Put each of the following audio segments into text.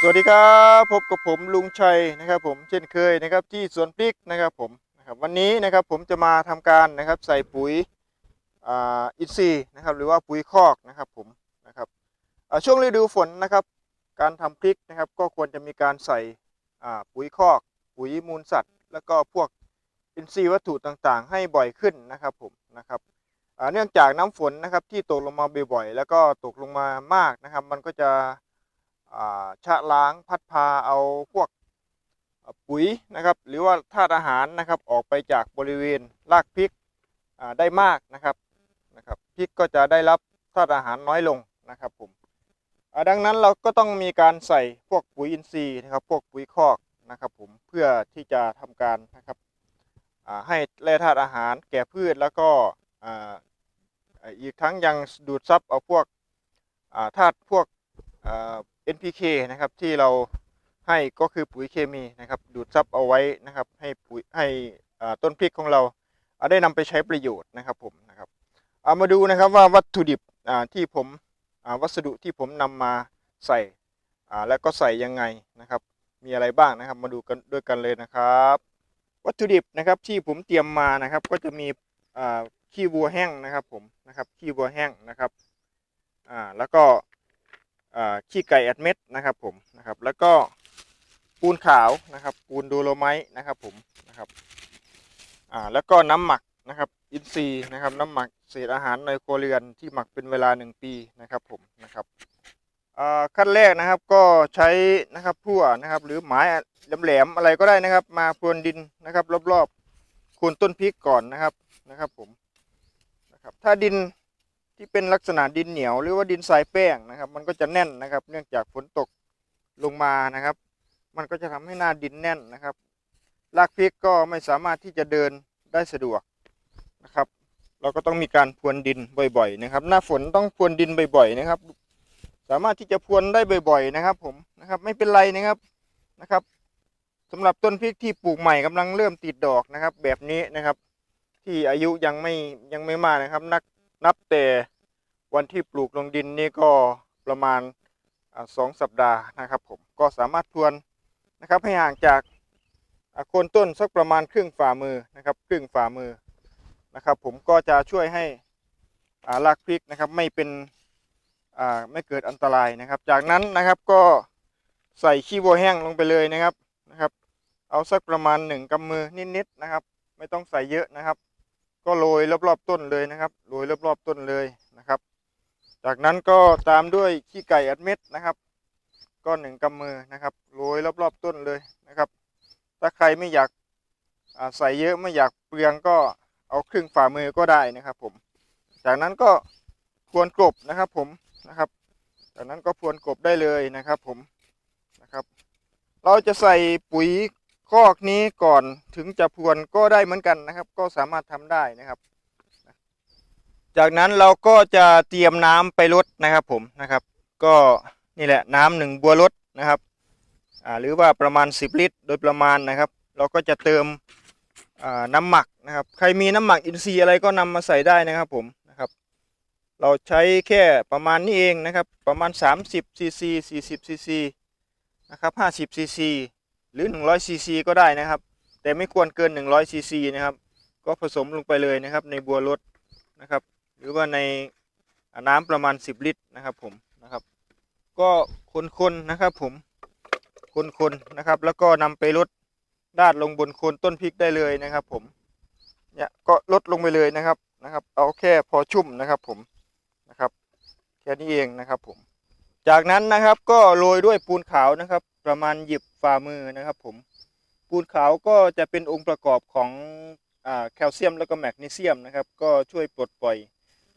สวัสดีครับพบกับผมลุงชัยนะครับผมเช่นเคยนะครับที่สวนพริกนะครับผมนะครับวันนี้นะครับผมจะมาทำการนะครับใส่ปุ๋ยอินทรีย์นะครับหรือว่าปุ๋ยคอกนะครับผมนะครับช่วงฤดูฝนนะครับ การทำพริกนะครับก็ควรจะมีการใส่ปุ๋ยคอก ปุ๋ยมูลสัตว์ แล้วก็พวกอินทรีย์วัตถุต่างๆ ให้บ่อยขึ้นนะครับผมนะครับเนื่องจากน้ำฝนนะครับที่ตกลงมาบ่อยๆแล้วก็ตกลงมามากนะครับ มันก็จะ ชะล้างพัดพาเอาพวกปุ๋ยนะครับ หรือว่าธาตุอาหารนะครับออกไปจากบริเวณรากพริกได้มากนะครับนะครับพริกก็จะได้รับธาตุอาหารน้อยลงนะครับผมดังนั้นเราก็ต้องมีการใส่พวกปุ๋ยอินทรีย์นะครับ พวกปุ๋ยคอกนะครับผมเพื่อที่จะทำการนะครับให้แร่ธาตุอาหารแก่พืชแล้วก็อีกทั้งยังดูดซับเอาพวกธาตุพวก NPK นะครับที่เราให้ก็คือปุ๋ยเคมีนะครับดูดซับเอาไว้นะครับให้ปุ๋ยให้ต้นพริกของเราได้นำไปใช้ประโยชน์นะครับผมนะครับเอามาดูนะครับว่าวัตถุดิบที่ผมวัสดุที่ผมนำมาใส่แล้วก็ใส่ยังไงนะครับ มีอะไรบ้างนะครับมาดูกันด้วยกันเลยนะครับ วัตถุดิบนะครับที่ผมเตรียมมานะครับ ก็จะมีขี้วัวแห้งนะครับผมนะครับขี้วัวแห้งนะครับแล้วก็ ขี้ไก่อัดเม็ดนะครับผมนะครับ แล้วก็ปูนขาวนะครับ ปูนโดโลไมต์นะครับผมนะครับอ่าแล้วก็น้ำหมักนะครับอินทรีย์นะครับน้ำหมักเศษอาหารในโครเรือนที่หมักเป็นเวลาหนึ่งปีนะครับผมนะครับขั้นแรกนะครับก็ใช้นะครับพั่วนะครับ หรือไม้แหลมๆอะไรก็ได้นะครับ มาพรวนดินนะครับ รอบๆโคนต้นพริกก่อนนะครับนะครับผมนะครับถ้าดิน ที่เป็นลักษณะดินเหนียวหรือว่าดินทรายแป้งนะครับ มันก็จะแน่นนะครับ เนื่องจากฝนตกลงมานะครับ มันก็จะทำให้หน้าดินแน่นนะครับรากพริกก็ไม่สามารถที่จะเดินได้สะดวกนะครับ เราก็ต้องมีการพรวนดินบ่อยๆ นะครับ หน้าฝนต้องพรวนดินบ่อยๆ นะครับ สามารถที่จะพรวนได้บ่อย ๆ นะครับ ผมนะครับ ไม่เป็นไรนะครับนะครับสำหรับต้นพริกที่ปลูกใหม่กำลังเริ่มติดดอกนะครับ แบบนี้นะครับ ที่อายุยังไม่ยังไม่มากนะครับ นัก นับแต่วันที่ปลูกลงดินนี่ก็ประมาณสองสัปดาห์นะครับผมก็สามารถพรวนนะครับให้ห่างจากโคนต้นสักประมาณครึ่งฝ่ามือนะครับครึ่งฝ่ามือนะครับ ผมก็จะช่วยให้ารากพริกนะครับไม่เป็นไม่เกิดอันตรายนะครับ จากนั้นนะครับก็ใส่ขี้วัวแห้งลงไปเลยนะครับนะครับ เอาสักประมาณหนึ่งกำมือนิดๆนะครับ ไม่ต้องใส่เยอะนะครับ ก็โรยรอบๆต้นเลยนะครับโรยรอบๆต้นเลยนะครับ จากนั้นก็ตามด้วยขี้ไก่อัดเม็ดนะครับ ก็หนึ่งกำมือนะครับโรยรอบๆต้นเลยนะครับ ถ้าใครไม่อยากาใส่เยอะไม่อยากเปลืองก็เอาครึ่งฝ่ามือก็ได้นะครับ ผม จากนั้นก็พรวนกลบนะครับผมนะครับ จากนั้นก็พรวนกลบได้เลยนะครับ ผมนะครับ เราจะใส่ปุ๋ย คอกนี้ก่อนถึงจะพวนก็ได้เหมือนกันนะครับ ก็สามารถทำได้นะครับ จากนั้นเราก็จะเตรียมน้ำไปลดนะครับผมนะครับ ก็นี่แหละน้ำหนึ่งบัวลดนะครับหรือว่าประมาณ 10 ลิตร โดยประมาณนะครับ เราก็จะเติมน้ำหมักนะครับ ใครมีน้ำหมักอินทรีย์อะไรก็นำมาใส่ได้นะครับผมนะครับ เราใช้แค่ประมาณนี้เองนะครับ ประมาณ 30ซีซี40ซีซีนะครับ50ซีซี รือ100ซีซีก็ได้นะครับ แต่ไม่ควรเกิน100ซีซีนะครับ ก็ผสมลงไปเลยนะครับ ในบัวรถนะครับ หรือว่าในน้ำประมาณ 10 ลิตรนะครับผมนะครับ ก็คนๆนะครับผมคนๆนะครับ แล้วก็นำไปลดดาดลงบนโคนต้นพริกได้เลยนะครับ ผมเนี่ยก็ลดลงไปเลยนะครับนะครับ เอาแค่พอชุ่มนะครับผมนะครับแค่นี้เองนะครับผม จากนั้นนะครับก็โรยด้วยปูนขาวนะครับ ประมาณหยิบ ฝ่ามือนะครับผมปูนขาวก็จะเป็นองค์ประกอบของอแคลเซียมแล้วก็แมกนีเซียมนะครับ ก็ช่วยปลดปล่อย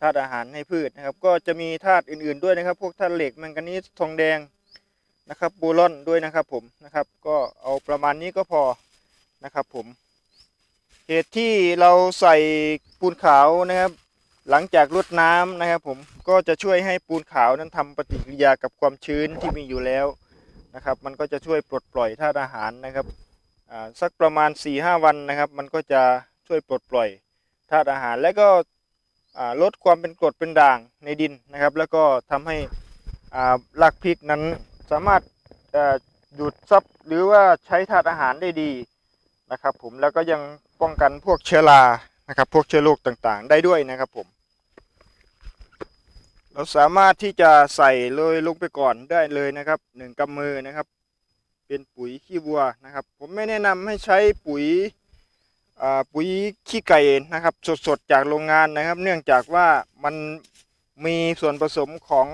ธาตุอาหารให้พืชนะครับ ก็จะมีธาตุอื่นๆด้วยนะครับ พวกธาตุเหล็กแมงกานีสทองแดงนะครับบูรอนด้วยนะครับผมนะครับ ก็เอาประมาณนี้ก็พอนะครับผมเหตุที่เราใส่ปูนขาวนะครับ หลังจากรดน้ำนะครับ ผมก็จะช่วยให้ปูนขาวนั้นทำปฏิกิริยากับความชื้นที่มีอยู่แล้ว นะครับ มันก็จะช่วยปลดปล่อยธาตุอาหารนะครับสักประมาณ 4-5 วันนะครับ มันก็จะช่วยปลดปล่อยธาตุอาหาร และก็ลดความเป็นกรดเป็นด่างในดินนะครับ แล้วก็ทำให้รากพริกนั้นสามารถดูดซับหรือว่าใช้ธาตุอาหารได้ดีนะครับ ผมแล้วก็ยังป้องกันพวกเชื้อรานะครับ พวกเชื้อโรคต่างๆ ได้ด้วยนะครับผม เราสามารถที่จะใส่เลยลงไปก่อนได้เลยนะครับหนึ่งกำมือนะครับ เป็นปุ๋ยขี้วัวนะครับ ผมไม่แนะนำให้ใช้ปุ๋ยอ่าปุ๋ยขี้ไก่นะครับ สดๆจากโรงงานนะครับ เนื่องจากว่ามันมีส่วนผสมของ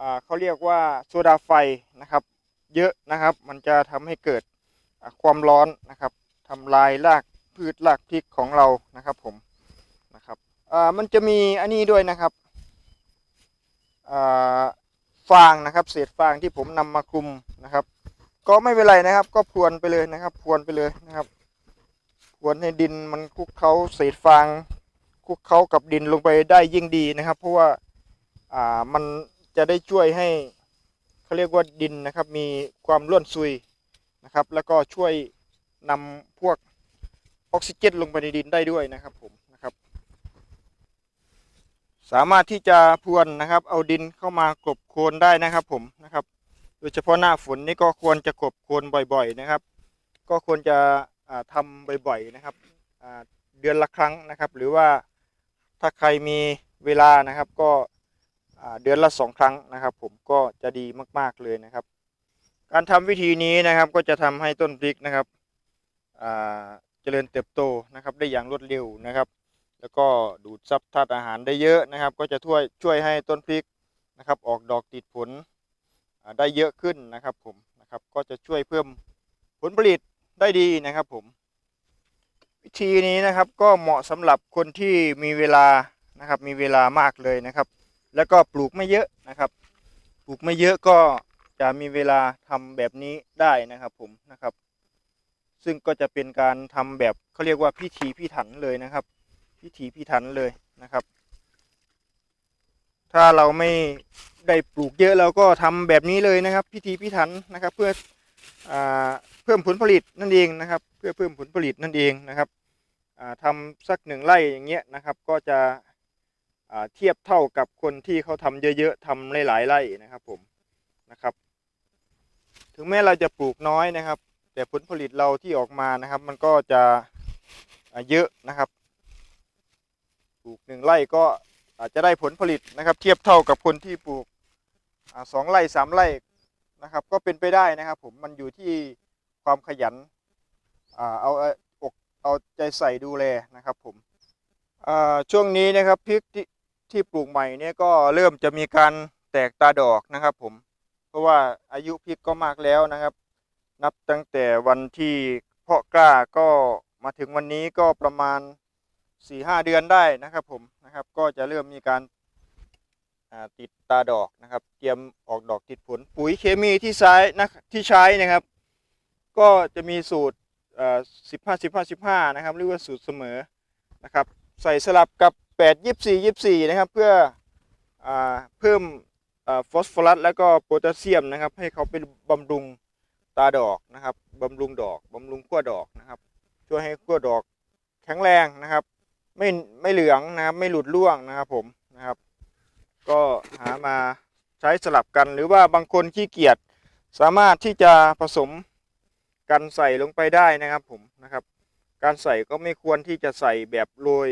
อ่าเขาเรียกว่าโซดาไฟนะครับ เยอะนะครับ มันจะทำให้เกิดความร้อนนะครับทำลายรากพืชรากพริกของเรานะครับผมนะครับอ่ามันจะมีอันนี้ด้วยนะครับ ฟางนะครับ เศษฟางที่ผมนำมาคลุมนะครับ ก็ไม่เป็นไรนะครับ ก็พรวนไปเลยนะครับพรวนไปเลยนะครับพรวนให้ดินมันคุกเค้าเศษฟางคุกเค้ากับดินลงไปได้ยิ่งดีนะครับ เพราะว่าอ่ามันจะได้ช่วยให้เขาเรียกว่าดินนะครับ มีความร่วนซุยนะครับ แล้วก็ช่วยนำพวกออกซิเจนลงไปในดินได้ด้วยนะครับผม สามารถที่จะพรวนนะครับ เอาดินเข้ามากลบโคลนได้นะครับผมนะครับ โดยเฉพาะหน้าฝนนี่ก็ควรจะกลบโคลนบ่อย ๆนะครับ ก็ควรจะอ่าทำบ่อยๆนะครับเดือนละครั้งนะครับ หรือว่าถ้าใครมีเวลานะครับก็เดือนละสองครั้งนะครับ ผมก็จะดีมากๆเลยนะครับ การทำวิธีนี้นะครับก็จะทำให้ต้นพริกนะครับเจริญเติบโตนะครับ ได้อย่างรวดเร็วนะครับ แล้วก็ดูดซับธาตุอาหารได้เยอะนะครับ ก็จะช่วยช่วยให้ต้นพริกนะครับ ออกดอกติดผลได้เยอะขึ้นนะครับผมนะครับ ก็จะช่วยเพิ่มผลผลิตได้ดีนะครับผม วิธีนี้นะครับก็เหมาะสำหรับคนที่มีเวลานะครับ มีเวลามากเลยนะครับ แล้วก็ปลูกไม่เยอะนะครับ ปลูกไม่เยอะก็จะมีเวลาทำแบบนี้ได้นะครับผมนะครับ ซึ่งก็จะเป็นการทำแบบเขาเรียกว่าพิธีพิถันเลยนะครับ พิถีพิถันเลยนะครับ ถ้าเราไม่ได้ปลูกเยอะเราก็ทำแบบนี้เลยนะครับ พิธีพิถันนะครับ เพื่ออเพิ่มผลผลิตนั่นเองนะครับ เพื่อเพิ่มผลผลิตนั่นเองนะครับอ่าทำสักหนึ่งไร่อย่างเงี้ยนะครับ ก็จะเทียบเท่ากับคนที่เขาทำเยอะๆทำหลายๆไร่นะครับผมนะครับ ถึงแม้เราจะปลูกน้อยนะครับ แต่ผลผลิตเราที่ออกมานะครับ มันก็จะเยอะนะครับ ปลูกหนึ่งไร่ก็อาจจะได้ผลผลิตนะครับ เทียบเท่ากับคนที่ปลูกอสองไร่สามไร่นะครับ ก็เป็นไปได้นะครับ ผมมันอยู่ที่ความขยันอเอาอกเอาใจใส่ดูแลนะครับ ผมช่วงนี้นะครับพริกที่ที่ปลูกใหม่เนี่ยก็เริ่มจะมีการแตกตาดอกนะครับ ผมเพราะว่าอายุพริกก็มากแล้วนะครับ นับตั้งแต่วันที่เพาะกล้าก็มาถึงวันนี้ก็ประมาณ สี่ห้าเดือนได้นะครับผมนะครับ ก็จะเริ่มมีการติดตาดอกนะครับ เตรียมออกดอกติดผล ปุ๋ยเคมีที่ใช้นะที่ใช้นะครับ ก็จะมีสูตรสิบห้าสิบห้าสิบห้านะครับหรือว่าสูตรเสมอนะครับ ใส่สลับกับแปดยี่สี่ยี่สี่นะครับ เพื่ออเพิ่มฟอสฟอรัสแล้วก็โพแทสเซียมนะครับ ให้เขาเป็นบำรุงตาดอกนะครับบำรุงดอกบำรุงขั้วดอกนะครับ ช่วยให้ขั้วดอกแข็งแรงนะครับ ไม่ไม่เหลืองนะครับ ไม่หลุดร่วงนะครับผมนะครับ ก็หามาใช้สลับกันหรือว่าบางคนขี้เกียจสามารถที่จะผสมกันใส่ลงไปได้นะครับผมนะครับ การใส่ก็ไม่ควรที่จะใส่แบบโรย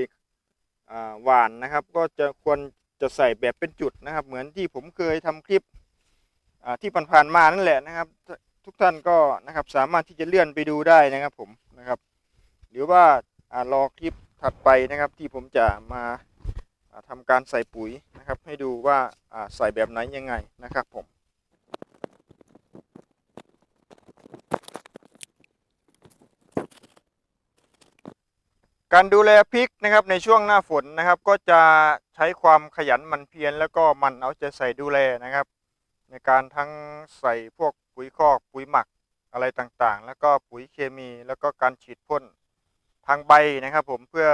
หวานนะครับ ก็จะควรจะใส่แบบเป็นจุดนะครับ เหมือนที่ผมเคยทำคลิปที่ผ่านๆมานั่นแหละนะครับ ทุกท่านก็นะครับสามารถที่จะเลื่อนไปดูได้นะครับผมนะครับ หรือว่าอ่ารอคลิป ถัดไปนะครับที่ผมจะมาอ่าทำการใส่ปุ๋ยนะครับ ให้ดูว่าใส่แบบไหนยังไงนะครับผมการดูแลพริกนะครับในช่วงหน้าฝนนะครับ ก็จะใช้ความขยันมันเพียรแล้วก็มันเอาใจใส่ดูแลนะครับ ในการทั้งใส่พวกปุ๋ยคอกปุ๋ยหมักอะไรต่างๆ แล้วก็ปุ๋ยเคมีแล้วก็การฉีดพ่น ทางใบนะครับ ผมเพื่อ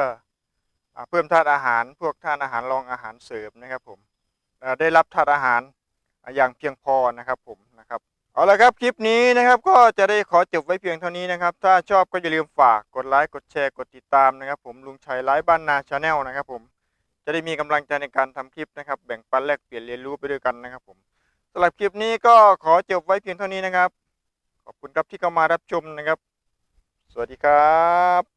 เพิ่มธาตุอาหาร พวกธาตุอาหารรองอาหารเสริมนะครับ ผมได้รับธาตุอาหารอย่างเพียงพอนะครับ ผมนะครับเอาละครับคลิปนี้นะครับก็จะได้ขอจบไว้เพียงเท่านี้นะครับ ถ้าชอบก็อย่าลืมฝากกดไลค์กดแชร์กดติดตามนะครับ ผมลุงชัยไลฟ์บ้านนาชาแนลนะครับผมจะได้มีกำลังใจในการทำคลิปนะครับ แบ่งปันแลกเปลี่ยนเรียนรู้ไปด้วยกันนะครับ ผมสำหรับคลิปนี้ก็ขอจบไว้เพียงเท่านี้นะครับ ขอบคุณครับที่เข้ามารับชมนะครับ สวัสดีครับ